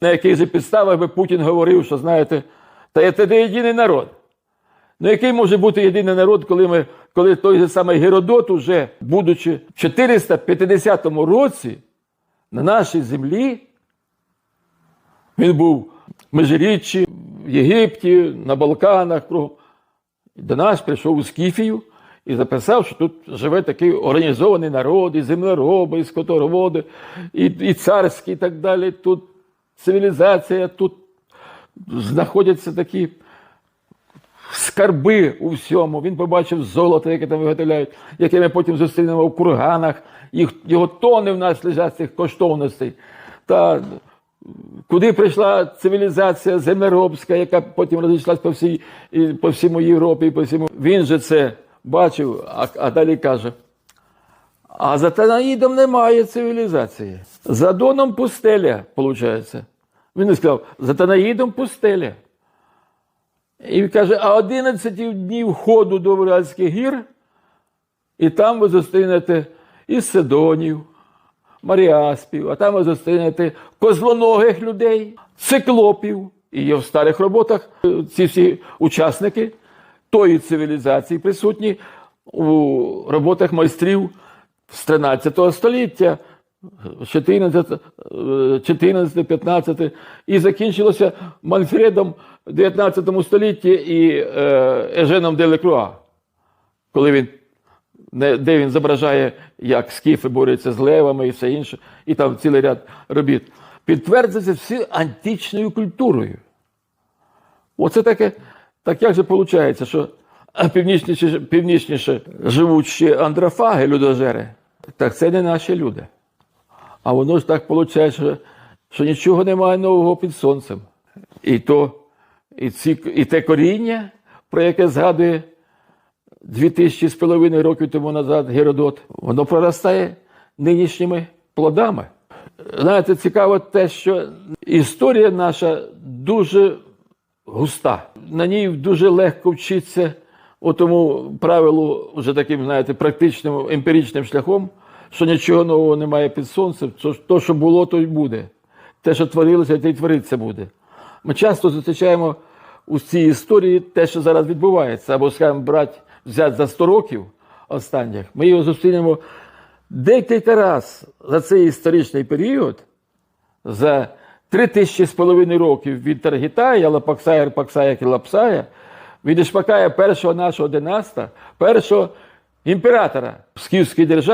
На яких же підставах би Путін говорив, що знаєте, та це не єдиний народ. Ну, який може бути єдиний народ, коли ми, коли той же самий Геродот, уже, будучи в 450 році на нашій землі, він був в Межиріччі, в Єгипті, на Балканах. До нас прийшов у Скіфію і записав, що тут живе такий організований народ, і землероби, і скотороводи, і, і царські, і так далі. Тут цивілізація, тут знаходяться такі скарби у всьому. Він побачив золото, яке там виготовляють, яке ми потім зустрінемо в курганах. Їх, його тони в нас лежать цих коштовностей. Та куди прийшла цивілізація землеробська, яка потім розійшлась по всій, по всьому Європі, по всьому. Він же це бачив, а, а далі каже. А за Танаїдом немає цивілізації. За Доном пустеля, виходить. Він сказав, за Танаїдом пустеля. І він каже, а 11 днів ходу до Уральських гір, і там ви зустрінете і Сидонів, Маріаспів, а там ви зустрінете козлоногих людей, циклопів. І є в старих роботах ці всі учасники тої цивілізації присутні у роботах майстрів з 13 століття, 14, 14, 15, і закінчилося Манфредом в 19 столітті і е, Еженом де Лекруа, коли він, де він зображає, як скіфи борються з левами і все інше, і там цілий ряд робіт. Підтверджується всі античною культурою. Оце таке, так як же виходить, що північніше, північніше живуть ще андрофаги, людожери, так це не наші люди. А воно ж так виходить, що, що нічого немає нового під сонцем. І, то, і, ці, і те коріння, про яке згадує дві тисячі з половиною років тому назад Геродот, воно проростає нинішніми плодами. Знаєте, цікаво те, що історія наша дуже густа. На ній дуже легко вчитися тому правилу, вже таким, знаєте, практичним емпіричним шляхом, що нічого нового немає під сонцем, що то, що було, то й буде. Те, що творилося, те й твориться буде. Ми часто зустрічаємо у цій історії те, що зараз відбувається, або, скажімо, брати, взяти за 100 років останніх, ми його зустрінемо декілька раз за цей історичний період, за три тисячі з половиною років від Таргітая, Лапаксая, Арпаксая, Кілапсая, від Ішпакая першого нашого династа, першого імператора в Скіфській державі.